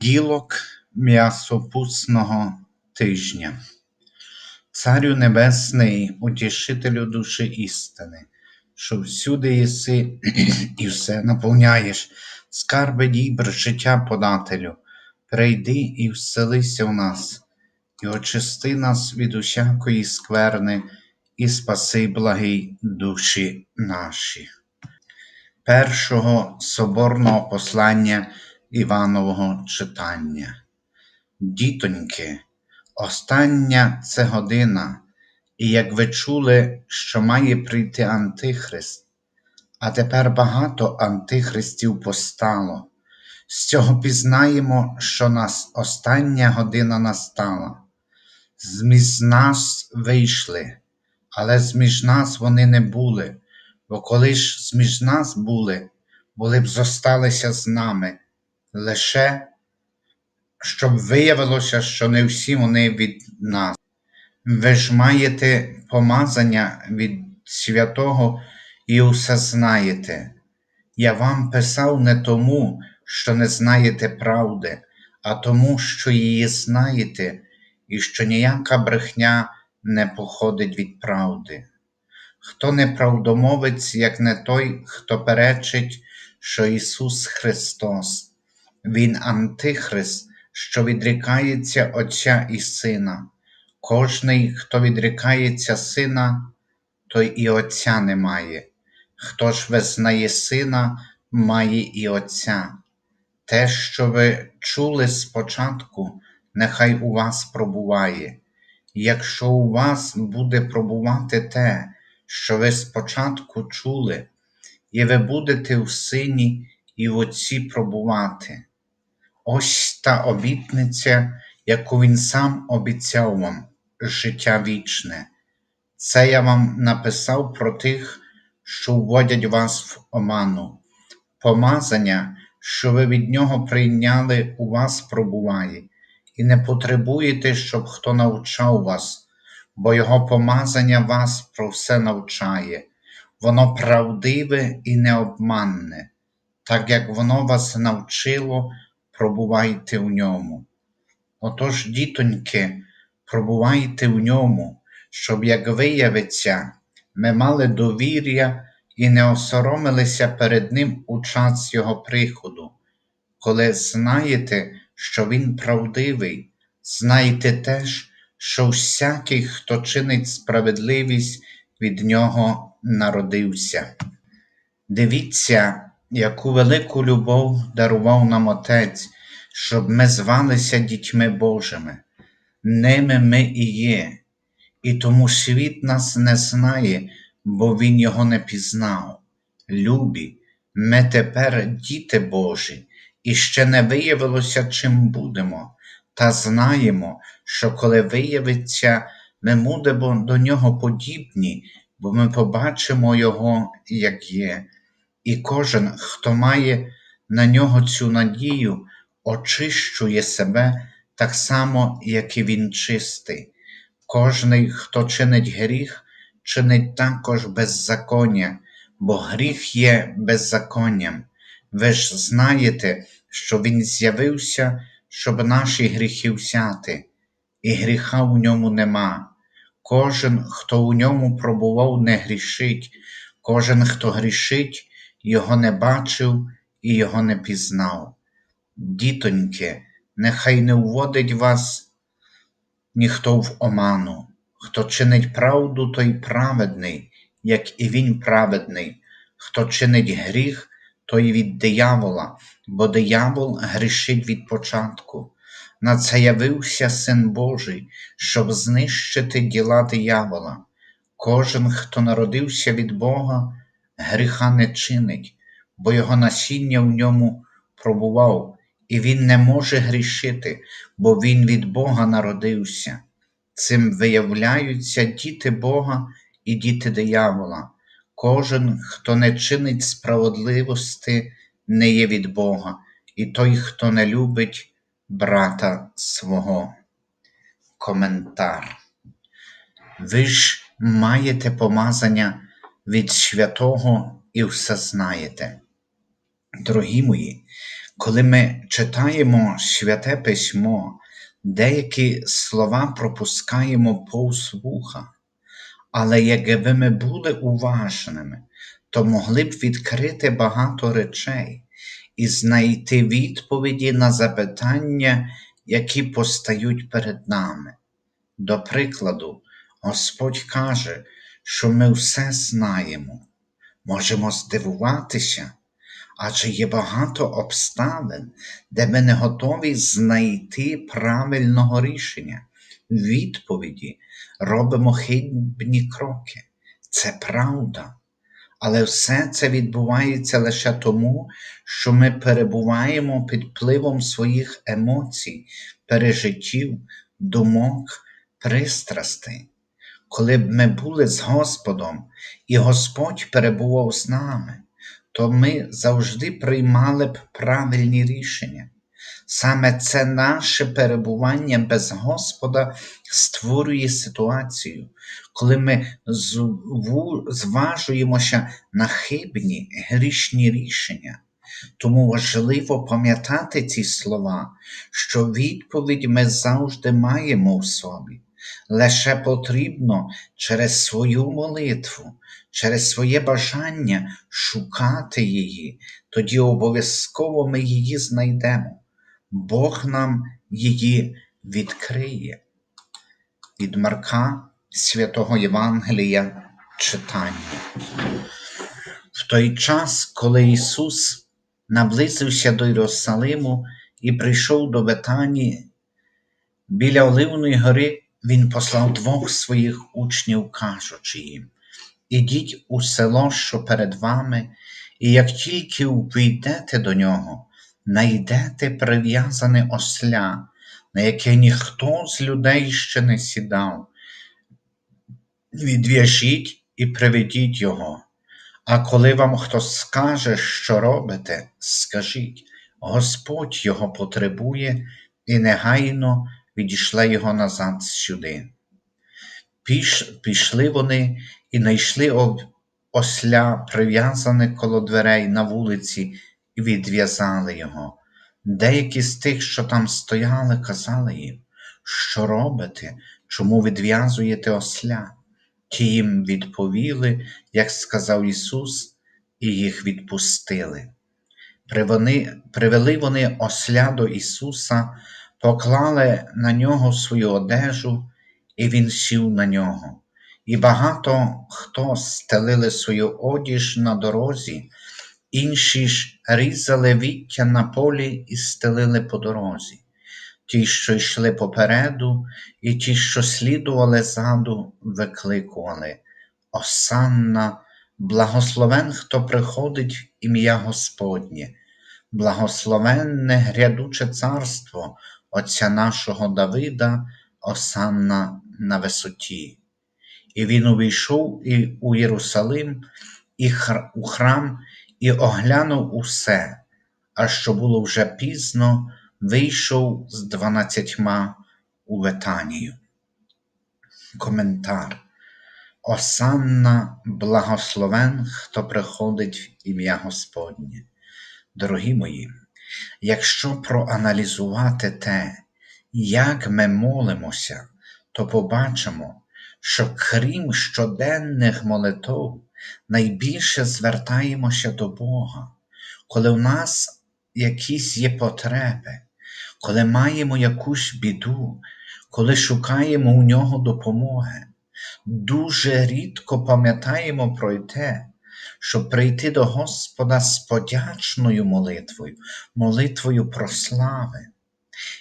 Ділок м'ясопусного тижня. Царю Небесний, утішителю душі істини, що всюди єси і все наповняєш, скарби дібр життя подателю, прийди і вселися в нас, і очисти нас від усякої скверни, і спаси благий душі наші. Першого соборного послання Іванового читання. Дітоньки, остання це година, і як ви чули, що має прийти Антихрист, а тепер багато антихристів постало. З цього пізнаємо, що нас остання година настала. Зміж нас вийшли, але зміж нас вони не були, бо коли ж зміж нас були, були б зосталися з нами лише щоб виявилося, що не всі вони від нас. Ви ж маєте помазання від святого і усе знаєте. Я вам писав не тому, що не знаєте правди, а тому, що її знаєте, і що ніяка брехня не походить від правди. Хто не правдомовець, як не той, хто перечить, що Ісус Христос. Він Антихрист, що відрікається Отця і Сина. Кожний, хто відрікається Сина, той і Отця не має. Хто ж визнає Сина, має і Отця. Те, що ви чули спочатку, нехай у вас пробуває. Якщо у вас буде пробувати те, що ви спочатку чули, і ви будете в сині і в Отці пробувати. Ось та обітниця, яку Він сам обіцяв вам, життя вічне. Це я вам написав про тих, що вводять вас в оману. Помазання, що ви від Нього прийняли, у вас пробуває, і не потребуєте, щоб хто навчав вас, бо Його помазання вас про все навчає, воно правдиве і необманне, так як воно вас навчило пробувайте в ньому. Отож, дітоньки, пробувайте в ньому, щоб, як виявиться, ми мали довір'я і не осоромилися перед Ним у час Його приходу. Коли знаєте, що Він правдивий, знайте теж, що всякий, хто чинить справедливість, від Нього народився. Дивіться, яку велику любов дарував нам Отець, щоб ми звалися дітьми Божими. Ними ми і є, і тому світ нас не знає, бо Він його не пізнав. Любі, ми тепер діти Божі, і ще не виявилося, чим будемо, та знаємо, що коли виявиться, ми будемо до нього подібні, бо ми побачимо Його, як є. І кожен, хто має на нього цю надію, очищує себе так само, як і він чистий. Кожний, хто чинить гріх, чинить також беззаконня, бо гріх є беззаконням. Ви ж знаєте, що Він з'явився, щоб наші гріхи взяти, і гріха у ньому нема. Кожен, хто у ньому пробував, не грішить, кожен, хто грішить, його не бачив і його не пізнав. Дітоньки, нехай не вводить вас ніхто в оману. Хто чинить правду, той праведний, як і він праведний, хто чинить гріх, той від диявола, бо диявол грішить від початку. На це явився Син Божий, щоб знищити діла диявола. Кожен, хто народився від Бога, гріха не чинить, бо його насіння в ньому пробував, і він не може грішити, бо він від Бога народився. Цим виявляються діти Бога і діти диявола. Кожен, хто не чинить справедливості, не є від Бога, і той, хто не любить брата свого. Коментар. Ви ж маєте помазання від святого і все знаєте. Дорогі мої, Коли ми читаємо святе письмо, деякі слова пропускаємо повз вуха, але якби ми були уважними, то могли б відкрити багато речей і знайти відповіді на запитання, які постають перед нами. До прикладу, Господь каже, що ми все знаємо, можемо здивуватися, адже є багато обставин, де ми не готові знайти правильного рішення, відповіді, робимо хибні кроки. Це правда. Але все це відбувається лише тому, що ми перебуваємо під впливом своїх емоцій, пережиттів, думок, пристрастей. Коли б ми були з Господом, і Господь перебував з нами, то ми завжди приймали б правильні рішення. Саме це наше перебування без Господа створює ситуацію, коли ми зважуємося на хибні грішні рішення. Тому важливо пам'ятати ці слова, що відповідь ми завжди маємо в собі. Лише потрібно через свою молитву, через своє бажання шукати її, тоді обов'язково ми її знайдемо. Бог нам її відкриє. Від Марка Святого Євангелія читання. В той час, коли Ісус наблизився до Єрусалиму і прийшов до Бетанії, біля Оливної гори Він послав двох своїх учнів, кажучи їм: Ідіть у село, що перед вами, і як тільки увійдете до нього, найдете прив'язане осля, на яке ніхто з людей ще не сідав. Відв'яжіть і приведіть його. А коли вам хто скаже, що робите, скажіть, Господь його потребує і негайно відійшли його назад сюди. Піш, пішли вони і знайшли об- осля, прив'язане коло дверей на вулиці, і відв'язали його. Деякі з тих, що там стояли, казали їм, що робите, чому відв'язуєте осля? Ті їм відповіли, як сказав Ісус, і їх відпустили. Привели вони осля до Ісуса, поклали на нього свою одежу, і він сів на нього. І багато хто стелили свою одіж на дорозі, інші ж різали віття на полі і стелили по дорозі. Ті, що йшли попереду, і ті, що слідували ззаду, викликували Осанна, благословен, хто приходить ім'я Господнє, благословенне грядуче царство Отця нашого Давида, Осанна на висоті. І він увійшов і у Єрусалим, і хр- у храм, і оглянув усе, а що було вже пізно, вийшов з дванадцятьма у Ветанію. Коментар. Осанна благословен, хто приходить в ім'я Господнє. Дорогі мої, якщо проаналізувати те, як ми молимося, то побачимо, що крім щоденних молитв, найбільше звертаємося до Бога, коли в нас якісь є потреби, коли маємо якусь біду, коли шукаємо у нього допомоги. Дуже рідко пам'ятаємо про те, щоб прийти до Господа з подячною молитвою, молитвою про слави.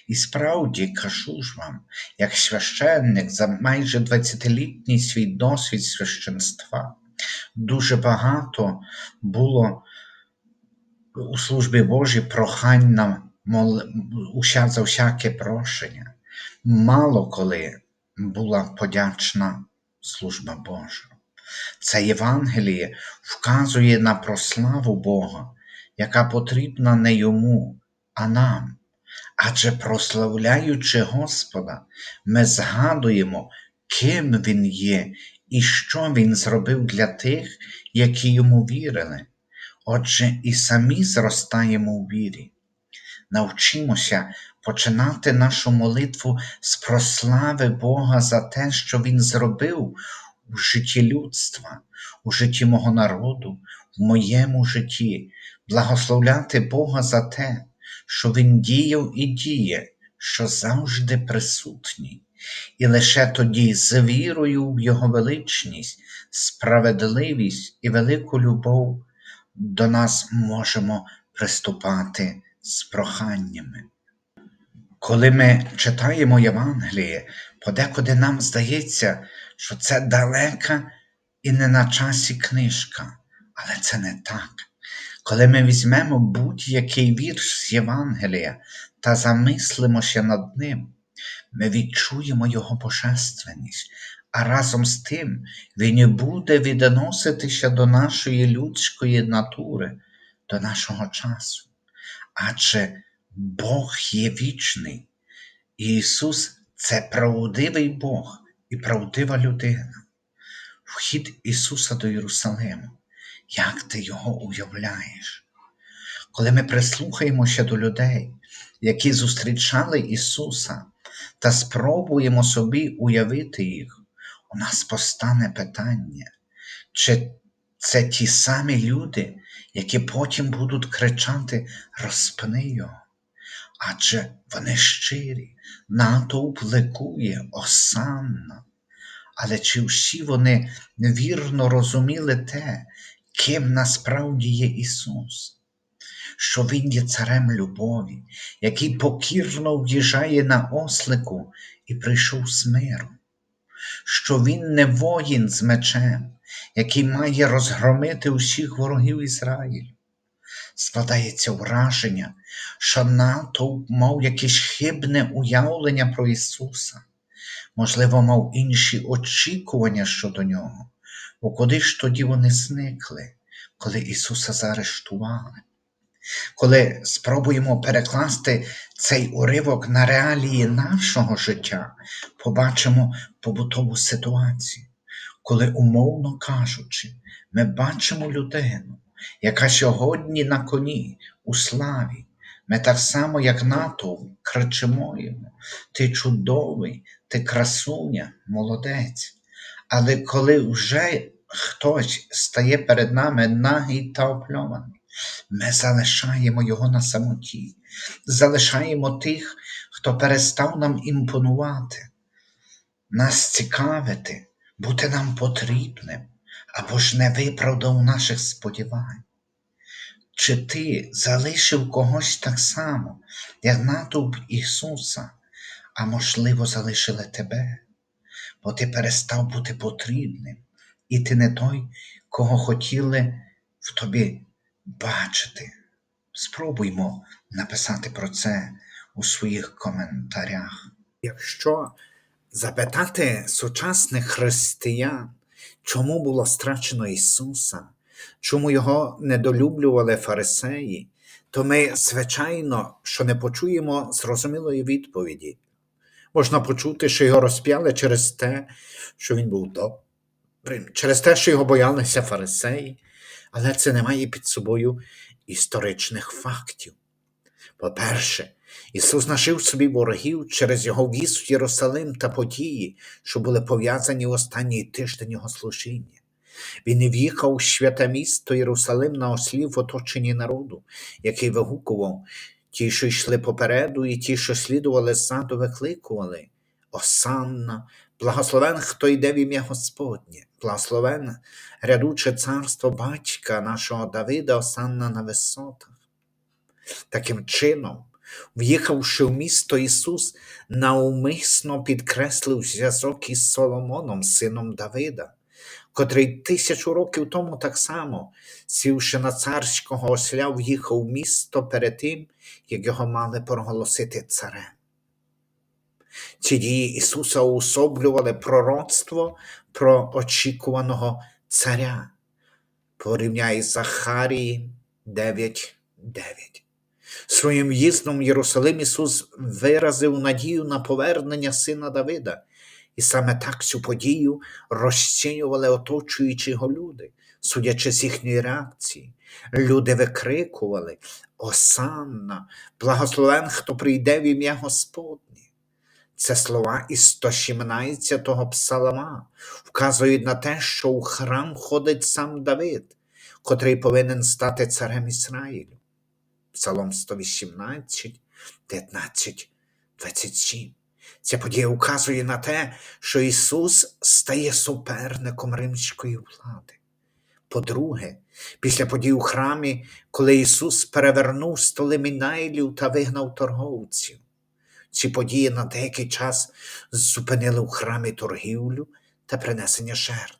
І справді кажу ж вам, як священник за майже 20-літній свій досвід священства, дуже багато було у службі Божій прохань на мол... за всяке прошення. Мало коли була подячна служба Божа. Це Євангеліє вказує на прославу Бога, яка потрібна не йому, а нам. Адже прославляючи Господа, ми згадуємо, ким Він є і що Він зробив для тих, які йому вірили. Отже, і самі зростаємо у вірі. навчимося починати нашу молитву з прослави Бога за те, що Він зробив у житті людства, у житті мого народу, в моєму житті, благословляти Бога за те, що Він діяв і діє, що завжди присутній, і лише тоді з вірою в Його величність, справедливість і велику любов до нас можемо приступати з проханнями. Коли ми читаємо Євангеліє, подекуди нам здається, що це далека і не на часі книжка, але це не так. Коли ми візьмемо будь-який вірш з Євангелія та замислимося над ним, ми відчуємо його божественність, а разом з тим він і буде відноситися до нашої людської натури, до нашого часу. Адже Бог є вічний, і Ісус це правдивий Бог і правдива людина. Вхід Ісуса до Єрусалиму. Як ти його уявляєш? Коли ми прислухаємося до людей, які зустрічали Ісуса, та спробуємо собі уявити їх, у нас постане питання, чи це ті самі люди, які потім будуть кричати розпни його. Адже вони щирі, натовп ликує, осанна. Але чи всі вони вірно розуміли те, ким насправді є Ісус? Що Він є царем любові, який покірно в'їжджає на ослику і прийшов з миром, що Він не воїн з мечем, який має розгромити усіх ворогів Ізраїлю. Складається враження, що натовп мав якесь хибне уявлення про Ісуса, можливо, мав інші очікування щодо Нього, бо куди ж тоді вони зникли, коли Ісуса заарештували? Коли спробуємо перекласти цей уривок на реалії нашого життя, побачимо побутову ситуацію, коли, умовно кажучи, ми бачимо людину, яка сьогодні на коні у славі. Ми так само, як натовп, кричимо йому, ти чудовий, ти красуня, молодець. Але коли вже хтось стає перед нами нагий та опльований, ми залишаємо його на самоті, залишаємо тих, хто перестав нам імпонувати, нас цікавити, бути нам потрібним або ж не виправдав наших сподівань. Чи ти залишив когось так само, як натовп Ісуса, а можливо, залишили тебе, бо ти перестав бути потрібним, і ти не той, кого хотіли в тобі бачити. Спробуймо написати про це у своїх коментарях. Якщо запитати сучасних християн, чому було страчено Ісуса, чому його недолюблювали фарисеї, то ми, звичайно, що не почуємо зрозумілої відповіді. Можна почути, що його розп'яли через те, що він був добрим, через те, що його боялися фарисеї, але це не має під собою історичних фактів. По-перше, Ісус нашив собі ворогів через його в'їзд в Єрусалим та події, що були пов'язані в останній тиждень його служіння. Він і в'їхав у святе місто Єрусалим на ослі в оточенні народу, який вигукував ті, що йшли попереду, і ті, що слідували ззаду, викликували. Осанна, благословен, хто йде в ім'я Господнє, благословен, рядуче царство батька нашого Давида, осанна на висотах. Таким чином, в'їхавши в місто Ісус, навмисно підкреслив зв'язок із Соломоном, сином Давида, котрий тисячу років тому так само, сівши на царського осля, в'їхав в місто перед тим, як його мали проголосити царем. Ці дії Ісуса уособлювали пророцтво про очікуваного царя. Порівняй з Захарії 9.9. Своїм в'їздом в Єрусалим Ісус виразив надію на повернення сина Давида, і саме так цю подію розцінювали оточуючі його люди, Судячи з їхньої реакції, люди викрикували Осанна, благословен, хто прийде в ім'я Господнє. Це слова із 117-го псалма вказують на те, що у храм ходить сам Давид, котрий повинен стати царем Ізраїлю. Псалом 118, 19, 27. Ця подія указує на те, що Ісус стає суперником римської влади. По-друге, після подій у храмі, коли Ісус перевернув столи Мінайлів та вигнав торговців. Ці події на деякий час зупинили у храмі торгівлю та принесення жертв.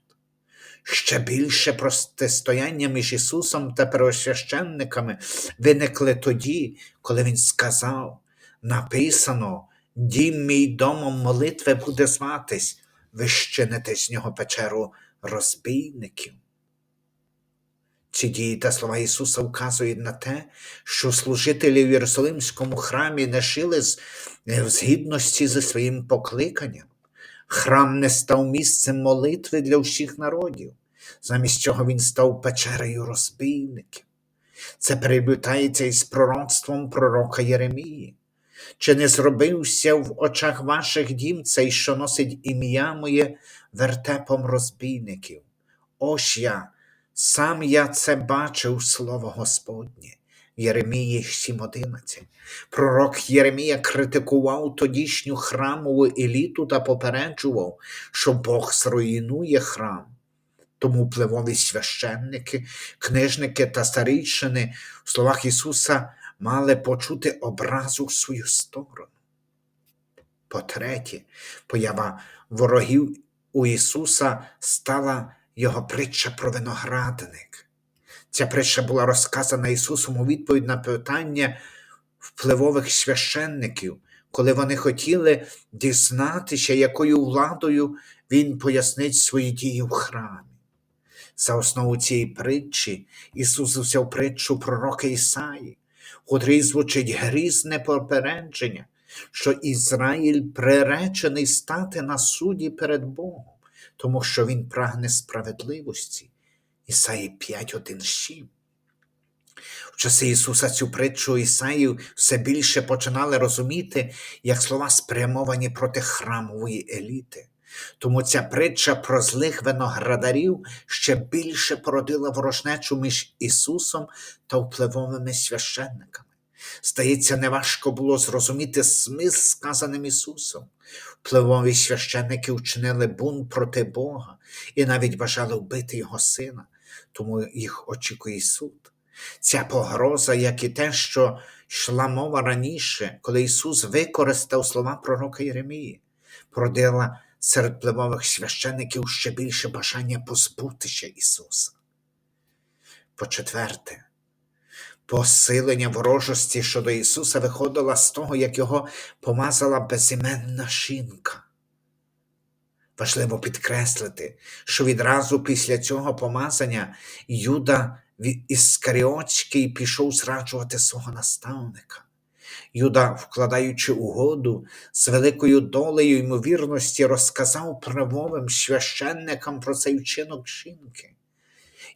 Ще більше протистояння між Ісусом та первосвященниками виникли тоді, коли Він сказав: написано, дім мій домом молитви буде зватись, ви щините з нього печеру розбійників. Ці дії та слова Ісуса вказують на те, що служителі в Єрусалимському храмі не жили е, в згідності зі своїм покликанням. Храм не став місцем молитви для всіх народів. Замість цього він став печерою розбійників. Це переплітається із пророцтвом пророка Єремії. Чи не зробився в очах ваших дім цей, що носить ім'я моє вертепом розбійників? Ось я, сам я це бачив слово Господнє. Єремії 7.11. Пророк Єремія критикував тодішню храмову еліту та попереджував, що Бог зруйнує храм. Тому впливові священники, книжники та старійшини в словах Ісуса мали почути образу в свою сторону. По-третє, поява ворогів у Ісуса стала його притча про виноградник. Ця притча була розказана Ісусом у відповідь на питання впливових священників, коли вони хотіли дізнатися, якою владою Він пояснить свої дії в храмі. За основу цієї притчі Ісус взяв притчу пророка Ісаї, в котрій звучить грізне попередження, що Ізраїль приречений стати на суді перед Богом, тому що Він прагне справедливості. Ісаї 5.1.7. В часи Ісуса цю притчу Ісаїв все більше починали розуміти, як слова спрямовані проти храмової еліти. Тому ця притча про злих виноградарів ще більше породила ворожнечу між Ісусом та впливовими священниками. Здається, неважко було зрозуміти смисл сказаним Ісусом. Впливові священники вчинили бунт проти Бога і навіть бажали вбити Його сина, тому їх очікує суд. Ця погроза, як і те, що йшла мова раніше, коли Ісус використав слова пророка Єремії, породила серед впливових священиків ще більше бажання позбутися Ісуса. По-четверте, посилення ворожості щодо Ісуса виходило з того, як його помазала безіменна жінка. Важливо підкреслити, що відразу після цього помазання Юда Іскаріотський пішов зраджувати свого наставника. Юда, вкладаючи угоду з великою долею ймовірності, розказав правовим священникам про цей вчинок жінки.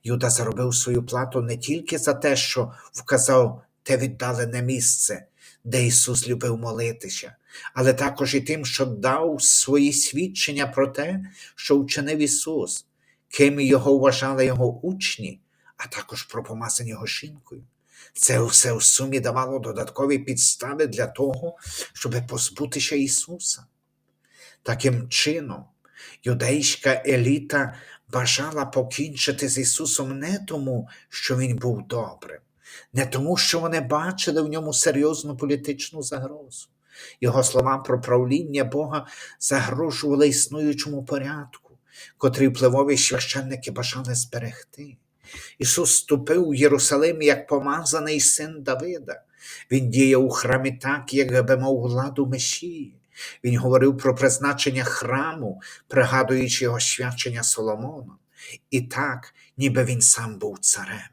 Юда заробив свою плату не тільки за те, що вказав те віддалене місце, де Ісус любив молитися, але також і тим, що дав свої свідчення про те, що вчинив Ісус, ким його вважали його учні, а також про помазання його жінкою. Це все в сумі давало додаткові підстави для того, щоб позбутися Ісуса. Таким чином, юдейська еліта бажала покінчити з Ісусом не тому, що Він був добрим, не тому, що вони бачили в ньому серйозну політичну загрозу. Його слова про правління Бога загрожували існуючому порядку, котрий впливові священники бажали зберегти. Ісус ступив у Єрусалим як помазаний син Давида. Він діяв у храмі так, якби мав владу Месії. Він говорив про призначення храму, пригадуючи його свячення Соломоном. І так, ніби він сам був царем.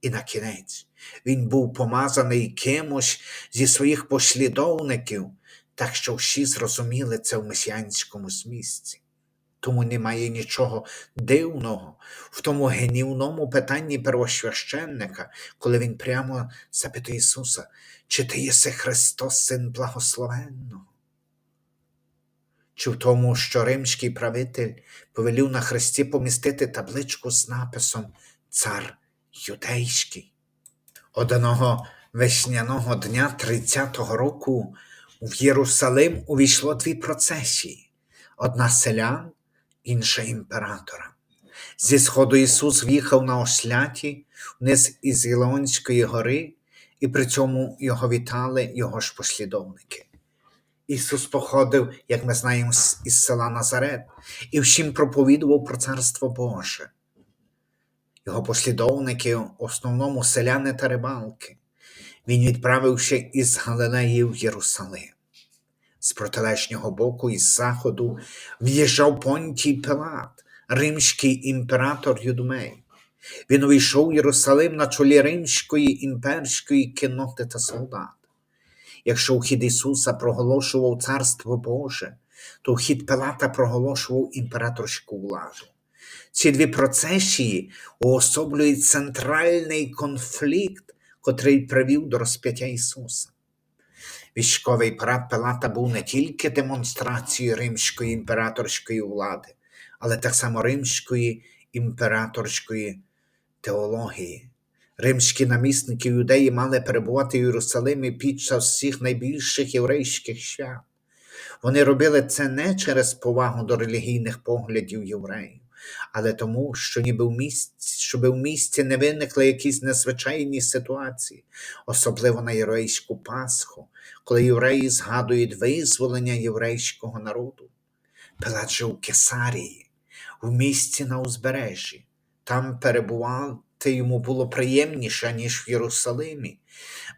І на кінець він був помазаний кимось зі своїх послідовників, так що всі зрозуміли це в месіанському змісті. Тому немає нічого дивного в тому гнівному питанні первосвященника, коли він прямо запитує Ісуса, чи ти єси Христос, Син благословенного? Чи в тому, що римський правитель повелів на хресті помістити табличку з написом Цар Юдейський? Одного весняного дня 30-го року в Єрусалим увійшло дві процесії: одна селян, інша імператора. Зі сходу Ісус в'їхав на осляті вниз із Ілеонської гори, і при цьому його вітали його ж послідовники. Ісус походив, як ми знаємо, із села Назарет і всім проповідував про Царство Боже. Його послідовники, в основному селяни та рибалки. Він відправився із Галилеї в Єрусалим. З протилежнього боку, із заходу, в'їжджав Понтій Пилат, римський імператор Юдмей. Він увійшов в Єрусалим на чолі римської імперської кінноти та солдат. Якщо вхід Ісуса проголошував Царство Боже, то вхід Пилата проголошував імператорську владу. Ці дві процесії уособлюють центральний конфлікт, котрий привів до розп'яття Ісуса. Військовий парад Пилата був не тільки демонстрацією римської імператорської влади, але так само римської імператорської теології. Римські намісники юдеї мали перебувати в Єрусалимі під час всіх найбільших єврейських свят. Вони робили це не через повагу до релігійних поглядів євреїв, але тому, що ніби в місті, щоб в місті не виникли якісь незвичайні ситуації, особливо на єврейську Пасху, коли євреї згадують визволення єврейського народу. Пилат жив у Кесарії, в місті на узбережжі. Там перебувати йому було приємніше, ніж в Єрусалимі,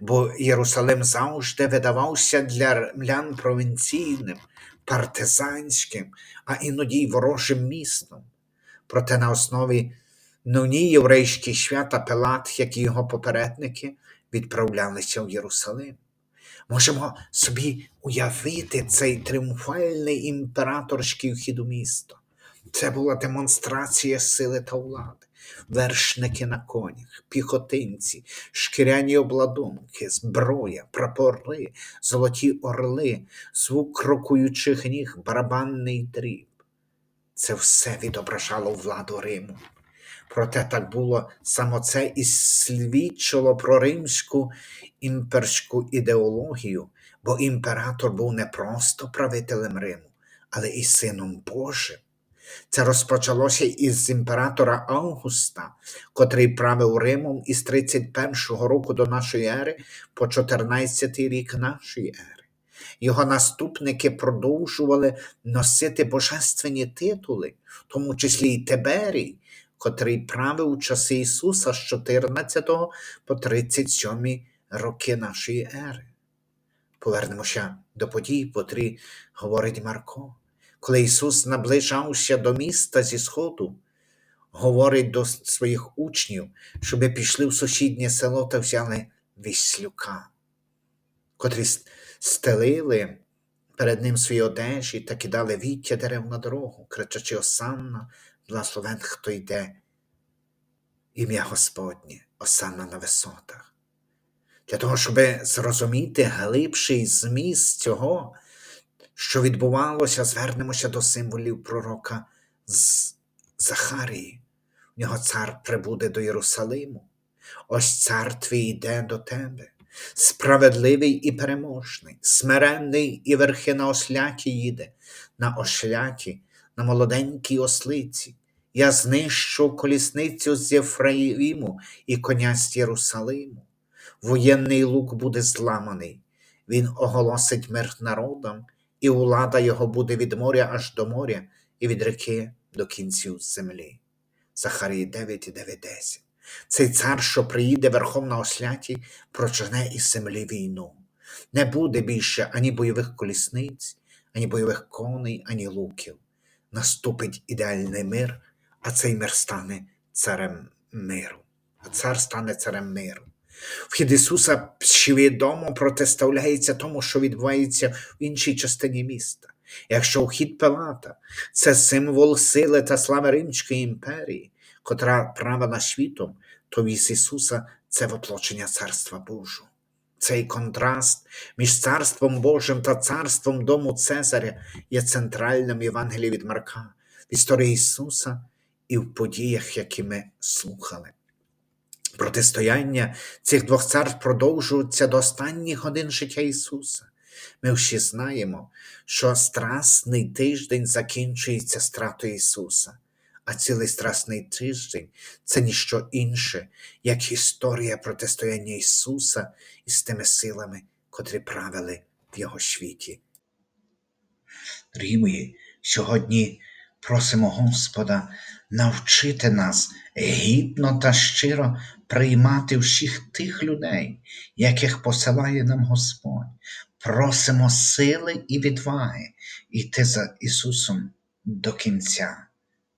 бо Єрусалим завжди видавався для римлян провінційним, партизанським, а іноді й ворожим містом. Проте на основі новні єврейські свята Пилат, як і його попередники, відправлялися в Єрусалим. Можемо собі уявити цей тріумфальний імператорський вхід у місто. Це була демонстрація сили та влади. Вершники на конях, піхотинці, шкіряні обладунки, зброя, прапори, золоті орли, звук крокуючих ніг, барабанний дріб. Це все відображало владу Риму. Проте так було саме це і свідчило про римську імперську ідеологію, бо імператор був не просто правителем Риму, але і сином Божим. Це розпочалося із імператора Августа, котрий правив Римом із 31 року до нашої ери по 14 рік нашої ери. Його наступники продовжували носити божественні титули, в тому числі й Тиберій, котрий правив у часи Ісуса з 14 по 37 роки нашої ери. Повернемося до подій, котрі говорить Марко. Коли Ісус наближався до міста зі сходу, говорить до своїх учнів, щоби пішли в сусіднє село та взяли віслюка, котрі стелили перед ним свої одежі та кидали віття дерев на дорогу, кричачи Осанна, благословен, хто йде, ім'я Господнє, Осанна на висотах. Для того, щоб зрозуміти глибший зміст цього, що відбувалося, звернемося до символів пророка з Захарії. В нього цар прибуде до Єрусалиму. Ось цар твій йде до тебе, справедливий і переможний, смиренний і верхи на осляті їде, на осляті, на молоденькій ослиці. Я знищу колісницю з Єфраїму і коня з Єрусалиму. Воєнний лук буде зламаний, він оголосить мир народам, і влада його буде від моря аж до моря, і від реки до кінців землі. Захарії 9 і 9, 10. Цей цар, що приїде верхом на осляті, прочне із землі війну. Не буде більше ані бойових колісниць, ані бойових коней, ані луків. Наступить ідеальний мир, а цей мир стане царем миру. А цар стане царем миру. Вхід Ісуса свідомо протиставляється тому, що відбувається в іншій частині міста. Якщо ухід Пилата це символ сили та слави Римської імперії, котра правила світом, то вісь Ісуса це воплочення Царства Божого. Цей контраст між Царством Божим та царством дому Цезаря є центральним в Євангелії від Марка, в історії Ісуса і в подіях, які ми слухали. Протистояння цих двох царств продовжується до останніх годин життя Ісуса. Ми всі знаємо, що страсний тиждень закінчується стратою Ісуса, а цілий страсний тиждень це ніщо інше, як історія протистояння Ісуса із тими силами, котрі правили в Його світі. Дорогі мої, сьогодні просимо Господа навчити нас гідно та щиро приймати всіх тих людей, яких посилає нам Господь. Просимо сили і відваги йти за Ісусом до кінця,